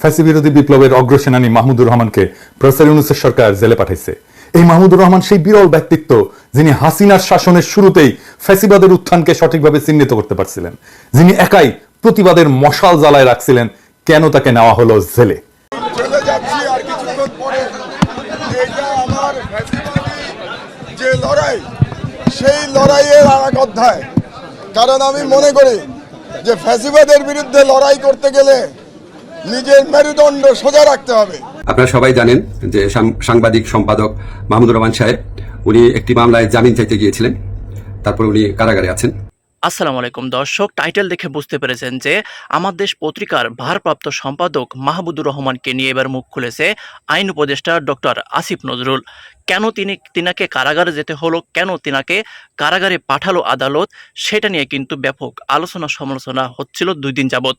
ফ্যাসি বিরোধী বিপ্লবের অগ্রসেনানী মাহমুদুর রহমানকে প্রফেসর ইউনুসের সরকার জেলে পাঠাইছে। এই মাহমুদুর রহমান সেই বিরল ব্যক্তিত্ব যিনি হাসিনার শাসনের শুরুতেই ফ্যাসিবাদের উত্থানকে সঠিকভাবে চিহ্নিত করতে পারছিলেন। যিনি একাই প্রতিবাদের মশাল জ্বালায় রাখছিলেন, কেন তাকে নেওয়া হলো জেলে? যে লড়াই, সেই লড়াইয়ের এক অধ্যায়। কারণ আমি মনে করি যে ফ্যাসিবাদের বিরুদ্ধে লড়াই করতে গেলে নিজের মেরুদণ্ড সোজা রাখতে হবে। আপনারা সবাই জানেন যে সাংবাদিক সম্পাদক মাহমুদুর রহমান সাহেব উনি একটি মামলায় জামিন চাইতে গিয়েছিলেন। তারপর উনি কারাগারে আছেন। আসসালামু আলাইকুম দর্শক টাইটেল দেখে বুঝতে পেরেছেন যে আমার দেশ পত্রিকার ভারপ্রাপ্ত সম্পাদক মাহমুদুর রহমানকে নিয়ে এবার মুখ খুলেছে আইন উপদেষ্টা ডক্টর আসিফ নজরুল। কেন তিনি তিনাকে কারাগারে যেতে হলো? কেন তিনাকে কারাগারে পাঠালো আদালত? সেটা নিয়ে কিন্তু ব্যাপক আলোচনা সমালোচনা হচ্ছিল দুই দিন যাবৎ।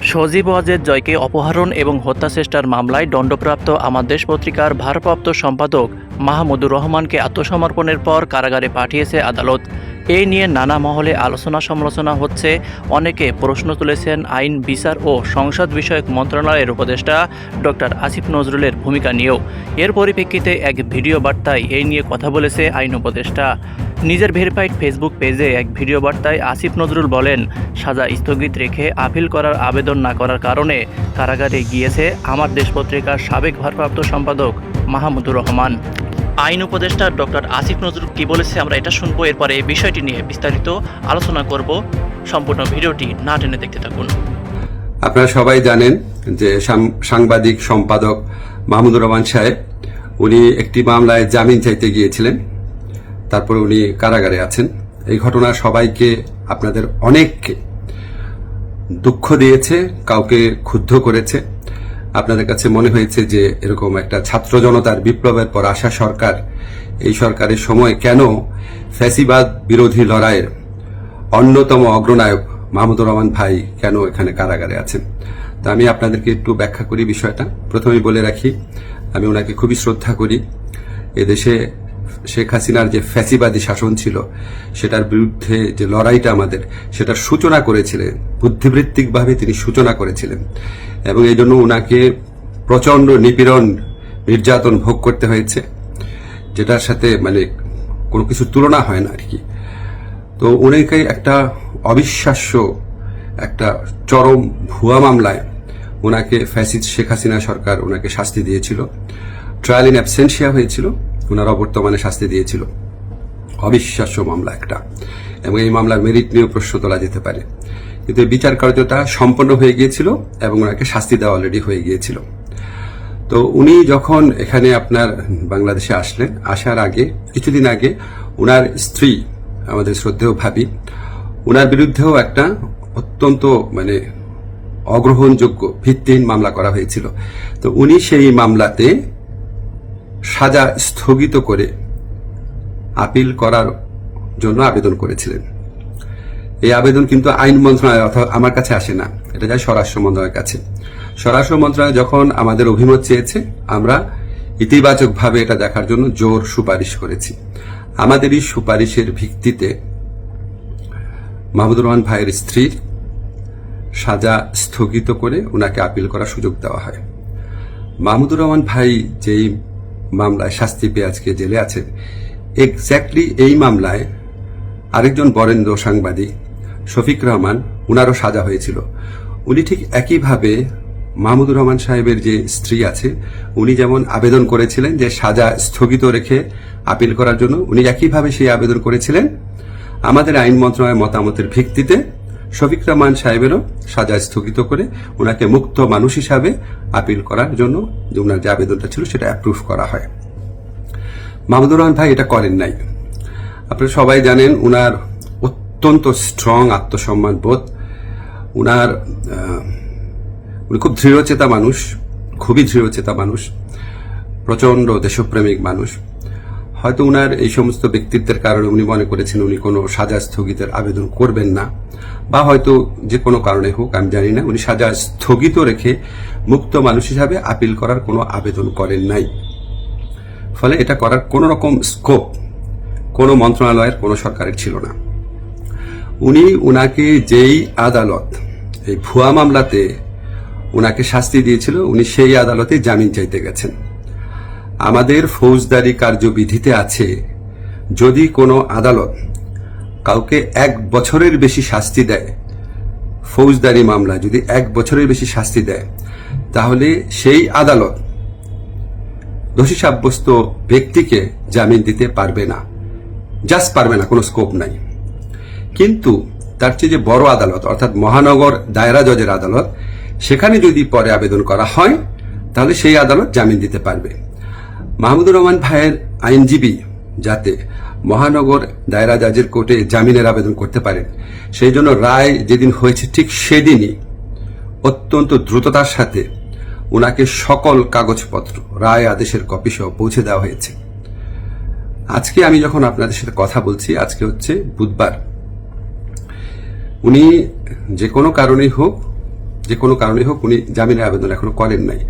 সজীব ওয়াজেদ জয়কে অপহরণ এবং হত্যাচেষ্টার মামলায় দণ্ডপ্রাপ্ত আমার দেশ পত্রিকার ভারপ্রাপ্ত সম্পাদক মাহমুদুর রহমানকে আত্মসমর্পণের পর কারাগারে পাঠিয়েছে আদালত। এই নিয়ে নানা মহলে আলোচনা সমালোচনা হচ্ছে। অনেকে প্রশ্ন তুলেছেন আইন, বিচার ও সংসদ বিষয়ক মন্ত্রণালয়ের উপদেষ্টা ডক্টর আসিফ নজরুলের ভূমিকা নিয়েও। এর পরিপ্রেক্ষিতে এক ভিডিও বার্তায় এই নিয়ে কথা বলেছে আইন উপদেষ্টা। নিজের ভেরিফাইড ফেসবুক পেজে এক ভিডিও বার্তায় আসিফ নজরুল বলেন, সাজা স্থগিত রেখে আপিল করার আবেদন না করার কারণে কারাগারে গিয়েছে আমার দেশ পত্রিকার সাবেক ভারপ্রাপ্ত সম্পাদক মাহমুদুর রহমান। আইন উপদেষ্টা ডক্টর আসিফ নজরুল কি বলেছে আমরা এটা শুনব। এরপরে এই বিষয়টি নিয়ে বিস্তারিত আলোচনা করব। সম্পূর্ণ ভিডিওটি না টেনে দেখতে থাকুন। আপনারা সবাই জানেন যে সাংবাদিক সম্পাদক মাহমুদুর রহমান সাহেব, উনি একটি মামলায় জামিন চাইতে গিয়েছিলেন। তারপর উনি কারাগারে আছেন। এই ঘটনা সবাইকে, আপনাদের অনেককে দুঃখ দিয়েছে, কাউকে ক্ষুব্ধ করেছে। আপনাদের কাছে মনে হয়েছে যে এরকম একটা ছাত্র জনতার বিপ্লবের পর আসা সরকার, এই সরকারের সময় কেন ফ্যাসিবাদ বিরোধী লড়াইয়ের অন্যতম অগ্রনায়ক মাহমুদুর রহমান ভাই কেন এখানে কারাগারে আছেন? তা আমি আপনাদেরকে একটু ব্যাখ্যা করি বিষয়টা। প্রথমেই বলে রাখি, আমি ওনাকে খুবই শ্রদ্ধা করি। এদেশে শেখ হাসিনার যে ফ্যাসিবাদী শাসন ছিল, সেটার বিরুদ্ধে যে লড়াইটা আমাদের, সেটার সূচনা করেছিলেন, বুদ্ধিবৃত্তিকভাবে তিনি সূচনা করেছিলেন। এবং এই জন্য ওনাকে প্রচণ্ড নিপীড়ন, নির্যাতন ভোগ করতে হয়েছে, যেটার সাথে মানে কোনো কিছু তুলনা হয় না আর কি। তো উনিকে একটা অবিশ্বাস্য, একটা চরম ভুয়া মামলায় ওনাকে ফ্যাসিদ শেখ হাসিনা সরকার ওনাকে শাস্তি দিয়েছিল। ট্রায়াল ইন অ্যাবসেন্সিয়া হয়েছিল। ওনার অবর্তমানে শাস্তি দিয়েছিল। অবিশ্বাস্য মামলা একটা। এবং এই মামলার মেরিট নিয়েও প্রশ্ন তোলা যেতে পারে। কিন্তু এই বিচার কার্যটা সম্পন্ন হয়ে গিয়েছিল এবং ওনাকে শাস্তি দেওয়া অলরেডি হয়ে গিয়েছিল। তো উনি যখন এখানে আপনার বাংলাদেশে আসলেন, আসার আগে, কিছুদিন আগে ওনার স্ত্রী, আমাদের শ্রদ্ধেয় ভাবি ওনার বিরুদ্ধেও একটা অত্যন্ত মানে অগ্রহণযোগ্য ভিত্তিহীন মামলা করা হয়েছিল। তো উনি সেই মামলাতে সাজা স্থগিত করে আপিল করার জন্য আবেদন করেছিলেন। এই আবেদন কিন্তু আইন মন্ত্রণালয় অর্থাৎ আমার কাছে আসে না। এটা যায় স্বরাষ্ট্র মন্ত্রণালয়ের কাছে। স্বরাষ্ট্র মন্ত্রণালয় যখন আমাদের অভিমত চেয়েছে, আমরা ইতিবাচকভাবে এটা দেখার জন্য জোর সুপারিশ করেছি। আমাদের এই সুপারিশের ভিত্তিতে মাহমুদুর রহমান ভাইয়ের স্ত্রীর সাজা স্থগিত করে ওনাকে আপিল করার সুযোগ দেওয়া হয়। মাহমুদুর রহমান ভাই যেই মামলায় শাস্তি পেয়ে আজকে জেলে আছেন। এক্স্যাক্টলি এই মামলায় আরেকজন বরেন্দ্র সাংবাদিক, শফিক রহমান, উনারও সাজা হয়েছিল। উনি ঠিক একইভাবে মাহমুদুর রহমান সাহেবের যে স্ত্রী আছে, উনি যেমন আবেদন করেছিলেন যে সাজা স্থগিত রেখে আপিল করার জন্য, উনি একইভাবে সেই আবেদন করেছিলেন। আমাদের আইন মন্ত্রণালয়ের মতামতের ভিত্তিতে শফিক রহমান সাহেবেরও সাজা স্থগিত করে ওনাকে মুক্ত মানুষ হিসাবে আপিল করার জন্য ওনার যে আবেদনটা ছিল সেটা অ্যাপ্রুভ করা হয়। মাহমুদুর রহমান ভাই এটা করেন নাই। আপনারা সবাই জানেন ওনার অত্যন্ত স্ট্রং আত্মসম্মান বোধ। আহ, উনি খুব দৃঢ়চেতা মানুষ খুবই দৃঢ়চেতা মানুষ প্রচণ্ড দেশপ্রেমিক মানুষ। হয়তো উনার এই সমস্ত ব্যক্তিত্বের কারণে উনি মনে করেছেন উনি কোনো সাজা স্থগিতের আবেদন করবেন না, বা হয়তো যে কোনো কারণে হোক, আমি জানি না, উনি সাজা স্থগিত রেখে মুক্ত মানুষ হিসাবে আপিল করার কোনো আবেদন করেন নাই। ফলে এটা করার কোনো রকম স্কোপ কোনো মন্ত্রণালয়ের, কোনো সরকারের ছিল না। উনি উনাকে যেই আদালত, এই ভুয়া মামলাতে উনাকে শাস্তি দিয়েছিল, উনি সেই আদালতে জামিন চাইতে গেছেন। আমাদের ফৌজদারি কার্যবিধিতে আছে, যদি কোনো আদালত কাউকে এক বছরের বেশি শাস্তি দেয়, ফৌজদারি মামলা যদি এক বছরের বেশি শাস্তি দেয়, তাহলে সেই আদালত দোষী সাব্যস্ত ব্যক্তিকে জামিন দিতে পারবে না, জাস্ট পারবে না, কোনো স্কোপ নাই। কিন্তু তার চেয়ে যে বড় আদালত, অর্থাৎ মহানগর দায়রা জজের আদালত, সেখানে যদি পরে আবেদন করা হয়, তাহলে সেই আদালত জামিন দিতে পারবে। মাহমুদুর রহমান ভাইয়ের আইনজীবী যাতে মহানগর দায়রা জাজের কোর্টে জামিনের আবেদন করতে পারেন সেই জন্য রায় যেদিন হয়েছে ঠিক সেদিনই অত্যন্ত দ্রুততার সাথে ওনাকে সকল কাগজপত্র, রায় আদেশের কপি সহ পৌঁছে দেওয়া হয়েছে। আজকে আমি যখন আপনাদের সাথে কথা বলছি, আজকে হচ্ছে বুধবার। উনি যে কোনো কারণেই হোক যে কোনো কারণে হোক উনি জামিনের আবেদন এখনও করেন নাই।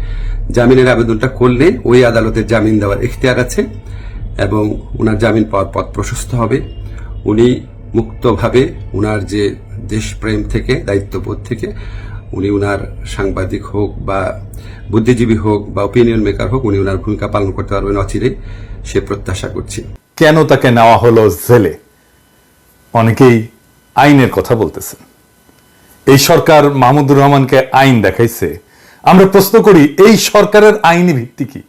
জামিনের আবেদনটা করলে ওই আদালতের জামিন দেওয়ার এখতিয়ার আছে এবং ওনার জামিন পাওয়ার পথ প্রশস্ত হবে। উনি মুক্তভাবে উনার যে দেশপ্রেম থেকে, দায়িত্ববোধ থেকে, উনি উনার সাংবাদিক হোক বা বুদ্ধিজীবী হোক বা ওপিনিয়ন মেকার হোক, উনি উনার ভূমিকা পালন করতে পারবেন অচিরে সে প্রত্যাশা করছি। কেন তাকে নেওয়া হলো জেলে? অনেকেই আইনের কথা বলতেছেন। এই সরকার মাহমুদুর রহমানকে আইন দেখাইছে। আমরা প্রশ্ন করি, এই সরকারের আইনি ভিত্তি কি?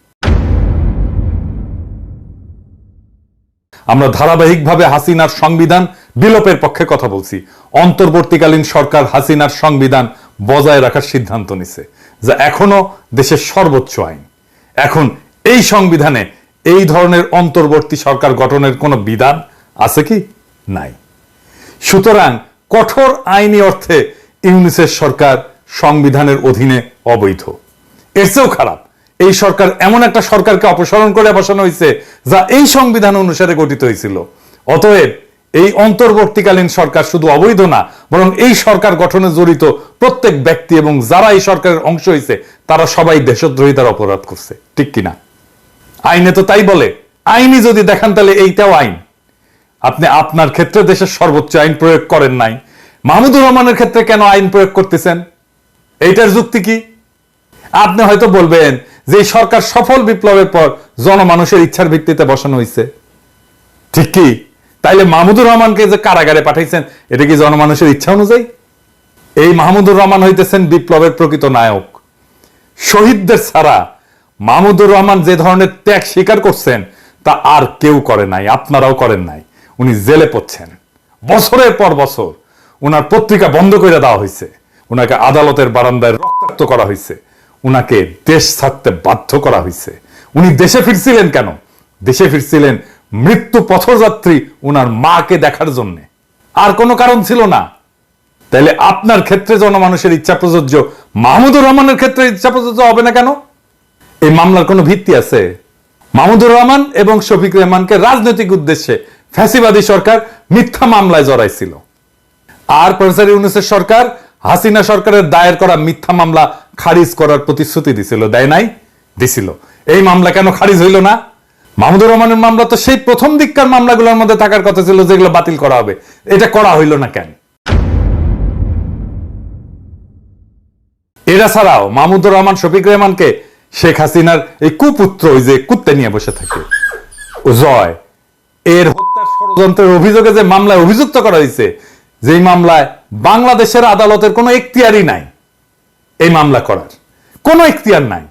আমরা ধারাবাহিকভাবে হাসিনার সংবিধান বিলোপের পক্ষে কথা বলছি। অন্তর্বর্তীকালীন সরকার হাসিনার সংবিধান বজায় রাখার সিদ্ধান্ত নিছে যা এখনও দেশের সর্বোচ্চ আইন। এখন এই সংবিধানে এই ধরনের অন্তর্বর্তী সরকার গঠনের কোনো বিধান আছে কি? নাই। সুতরাং কঠোর আইনি অর্থে ইউনিসের সরকার সংবিধানের অধীনে অবৈধ। এর চেয়েও খারাপ, এই সরকার এমন একটা সরকারকে অপসারণ করে বসানো হয়েছে যা এই সংবিধান অনুসারে গঠিত হয়েছিল। অতএব এই অন্তর্বর্তীকালীন সরকার শুধু অবৈধ না, বরং এই সরকার গঠনে জড়িত প্রত্যেক ব্যক্তি এবং যারা এই সরকারের অংশ হয়েছে, তারা সবাই দেশদ্রোহিতার অপরাধ করছে। ঠিক কিনা? আইনে তো তাই বলে আইনি যদি দেখান তাহলে এইটাও আইন। আপনি আপনার ক্ষেত্রে দেশের সর্বোচ্চ আইন প্রয়োগ করেন নাই মাহমুদুর রহমানের ক্ষেত্রে কেন আইন প্রয়োগ করতেছেন? এইটার যুক্তি কি? আপনি হয়তো বলবেন যে সরকার সফল বিপ্লবের পর জনমানুষের ইচ্ছার ভিত্তিতে বসানো হয়েছে ঠিক কি? তাইলে মাহমুদুর রহমানকে যে কারাগারে পাঠাইছেন, এটা কি জনমানুষের ইচ্ছা অনুযায়ী? এই মাহমুদুর রহমান হইতেছেন বিপ্লবের প্রকৃত নায়ক। শহীদদের ছাড়া মাহমুদুর রহমান যে ধরনের ত্যাগ স্বীকার করছেন, তা আর কেউ করে নাই, আপনারাও করেন নাই। উনি জেলে পড়ছেন। বছরের পর বছর উনার পত্রিকা বন্ধ করে দেওয়া হয়েছে উনাকে আদালতের বারান্দায় রক্তাক্ত করা হয়েছে উনাকে দেশ ছাড়তে বাধ্য করা হয়েছে উনি দেশে ফিরছিলেন কেন? দেশে ফিরছিলেন মৃত্যু পথযাত্রী উনার মাকে দেখার জন্য। আর কোনো কারণ ছিল না। তাহলে আপনার ক্ষেত্রে জনমানুষের ইচ্ছা প্রযোজ্য, মাহমুদুর রহমানের ক্ষেত্রে ইচ্ছা প্রযোজ্য হবে না কেন? এই মামলার কোনো ভিত্তি আছে? মাহমুদুর রহমান এবং শফিক রহমানকে রাজনৈতিক উদ্দেশ্যে ফ্যাসিবাদী সরকার মিথ্যা মামলায় জড়াইছিল। আর প্রফেসর ইউনুসের সরকার হাসিনা সরকারের দায়ের করা মিথ্যা মামলা খারিজ করার প্রতিশ্রুতি দিছিল, দেয় নাই? দিছিল। এই মামলা কেন খারিজ হইল না? মাহমুদুর রহমানের মামলা তো সেই প্রথম দিককার মামলাগুলোর মধ্যে থাকার কথা ছিল যেগুলো বাতিল করা হবে। এটা করা হইল না কেন? এরা ছাড়াও মাহমুদুর রহমান, শফিক রহমানকে শেখ হাসিনার এই কুপুত্র, ওই যে কুত্তে নিয়ে বসে থাকে। জয়। এর হত্যার ষড়যন্ত্রের অভিযোগে যে মামলায় অভিযুক্ত করা হয়েছে যেই মামলায় বাংলাদেশের আদালতের কোনো এখতিয়ারই নাই, এই মামলা করার। কোনো এখতিয়ার নাই।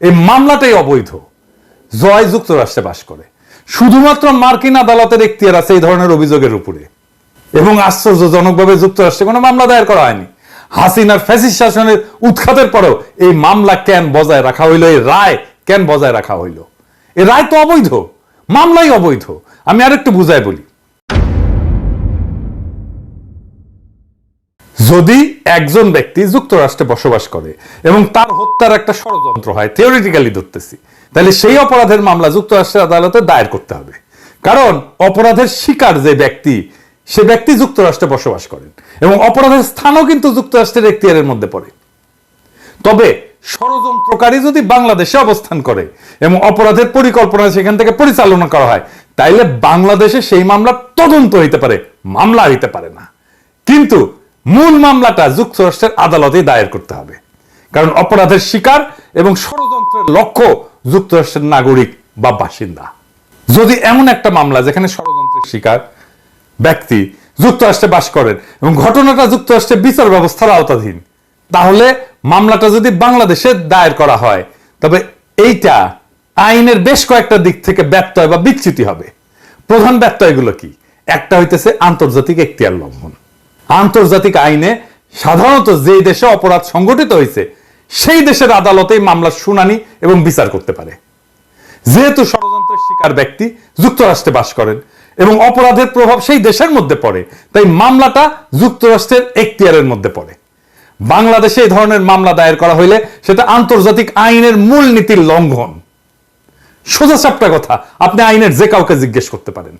এই মামলাটাই অবৈধ। জয় যুক্তরাষ্ট্রে বাস করে। শুধুমাত্র মার্কিন আদালতের এখতিয়ার আছে এই ধরনের অভিযোগের উপরে। এবং আশ্চর্যজনকভাবে যুক্তরাষ্ট্রে কোনো মামলা দায়ের করা হয়নি। হাসিনার ফ্যাসিস শাসনের উৎখাতের পরেও এই মামলা কেন বজায় রাখা হইল? এই রায় কেন বজায় রাখা হইল? এই রায় তো অবৈধ। মামলাই অবৈধ। আমি আরেকটু বুঝাই বলি। যদি একজন ব্যক্তি যুক্তরাষ্ট্রে বসবাস করে এবং তার হত্যার একটা ষড়যন্ত্র হয় থিওরিটিক্যালি ধরতেছি, তাহলে সেই অপরাধের মামলা যুক্তরাষ্ট্রের আদালতে দায়ের করতে হবে। কারণ অপরাধের শিকার যে ব্যক্তি, সে ব্যক্তি যুক্তরাষ্ট্রে বসবাস করেন এবং অপরাধের স্থানও কিন্তু যুক্তরাষ্ট্রের এখতিয়ারের মধ্যে পড়ে। তবে ষড়যন্ত্রকারী যদি বাংলাদেশে অবস্থান করে এবং অপরাধের পরিকল্পনা সেখান থেকে পরিচালনা করা হয়, তাইলে বাংলাদেশে সেই মামলা তদন্ত হইতে পারে, মামলা হইতে পারে না। কিন্তু মূল মামলাটা যুক্তরাষ্ট্রের আদালতে দায়ের করতে হবে। কারণ অপরাধের শিকার এবং ষড়যন্ত্রের লক্ষ্য যুক্তরাষ্ট্রের নাগরিক বা বাসিন্দা। যদি এমন একটা মামলা যেখানে ষড়যন্ত্রের শিকার ব্যক্তি যুক্তরাষ্ট্রে বাস করেন এবং ঘটনাটা যুক্তরাষ্ট্রের বিচার ব্যবস্থার আওতাধীন, তাহলে মামলাটা যদি বাংলাদেশে দায়ের করা হয়, তবে এইটা আইনের বেশ কয়েকটা দিক থেকে ব্যত্যয় বা বিচ্যুতি হবে। প্রধান ব্যত্যয়গুলো কি? একটা হইতেছে আন্তর্জাতিক এখতিয়ার লঙ্ঘন। আন্তর্জাতিক আইনে সাধারণত যে দেশে অপরাধ সংগঠিত হয়েছে, সেই দেশের আদালতে মামলার শুনানি এবং বিচার করতে পারে। যেহেতু ষড়যন্ত্রের শিকার ব্যক্তি যুক্তরাষ্ট্রে বাস করেন এবং অপরাধের প্রভাব সেই দেশের মধ্যে পড়ে, তাই মামলাটা যুক্তরাষ্ট্রের এখতিয়ারের মধ্যে পড়ে। বাংলাদেশে এই ধরনের মামলা দায়ের করা হইলে সেটা আন্তর্জাতিক আইনের মূল নীতির লঙ্ঘন। সোজা চাপটা কথা, আপনি আইনের যে কাউকে জিজ্ঞেস করতে পারেন।